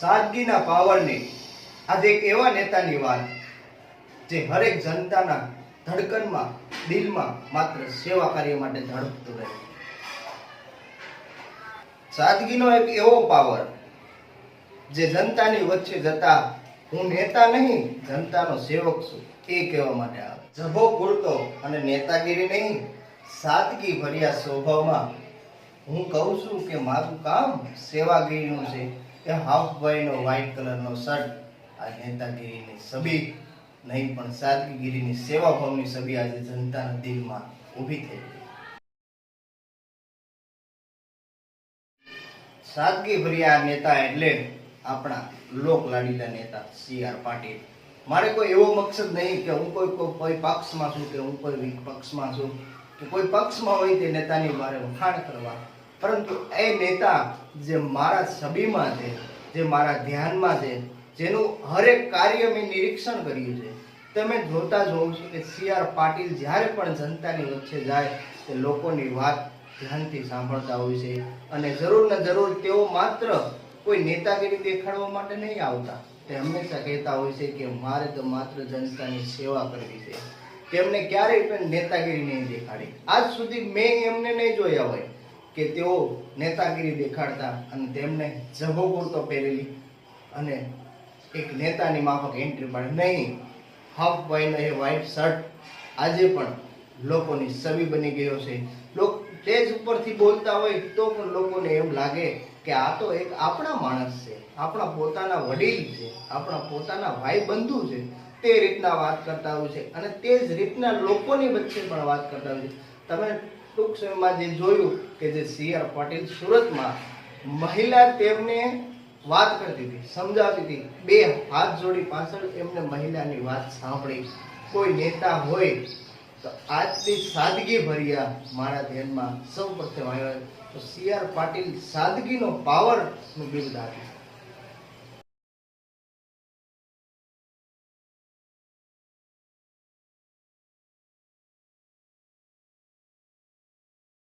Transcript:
સાદગીના પાવરની આજે એક એવા નેતાની વાત જે હરેક જનતાના ધડકનમાં, દિલમાં માત્ર સેવા કાર્ય માટે ધડકતું રહે. સાદગીનો એક એવો પાવર જે જનતાની વચ્ચે જતા હું નેતા નહીં, જનતાનો સેવક છું, એ કહેવા માટે આવે. જભો પૂરતો અને નેતાગીરી નહીં, સાદગી ભર્યા સ્વભાવમાં હું કહું છું કે મારું કામ સેવાગીરીનું છે. એ હાફ બોયનો વ્હાઈટ કલરનો શર્ટ આ નેતાગીરીની છબી નહીં પણ સાદગીગીરીની સેવા ભાવની છબી આજે જનતાના દિલમાં ઊભી થઈ સાદગી ભર્યા નેતા એટલે આપણા લોક લાડીલા નેતા સી આર પાટીલ. મારે કોઈ એવો મકસદ નહીં કે હું કોઈ- કોઈ પક્ષમાં છું કે હું કોઈ પક્ષમાં છું કે કોઈ પક્ષમાં હોય તે નેતાની મારે વખાણ કરવા પરંતુ એ નેતા જે મારા છબીમાં છે, જે મારા ધ્યાનમાં છે, જેનું હરેક કાર્ય મેં નિરીક્ષણ કર્યું છે, તમે જોતા જ હોવ છો કે સી આર પાટીલ જ્યારે પણ જનતાની વચ્ચે જાય, તે લોકોની વાત ધ્યાનથી સાંભળતા હોય છે અને જરૂર ને જરૂર તેઓ માત્ર કોઈ નેતાગીરી દેખાડવા માટે નહીં આવતા. તે હંમેશા કહેતા હોય છે કે મારે તો માત્ર જનતાની સેવા કરવી છે. તેમને ક્યારેય પણ નેતાગીરી નહીં દેખાડી. આજ સુધી મેં એમને નહીં જોયા હોય. કે તેઓ નેતાગીરી દેખાડતા અને તેમને જભો પૂરતો પહેરેલી અને એક નેતાની માફક એન્ટ્રી પણ નહીં હાફ વાઈનો એ વ્હાઈટ શર્ટ આજે પણ લોકોની છબી બની ગયો છે. લોક સ્ટેજ ઉપરથી બોલતા હોય તો પણ લોકોને એમ લાગે કે આ તો એક આપણા માણસ છે, આપણા પોતાના વડીલ છે, આપણા પોતાના ભાઈ બંધુ છે. તે રીતના વાત કરતા હોય છે અને તે જ રીતના લોકોની વચ્ચે પણ વાત કરતા હોય છે. તમે ટૂંક સમયમાં જે જોયું કે જે સી આર પાટીલ સુરતમાં મહિલા તેમને વાત કરતી હતી સમજાવતી હતી બે હાથ જોડી પાછળ એમને મહિલાની વાત સાંભળી. કોઈ નેતા હોય તો આજની સાદગી ભર્યા મારા ધ્યાનમાં સૌ પ્રથમ આવ્યા. તો સી આર પાટીલ સાદગીનો પાવરનું બિરુદ આપ્યું.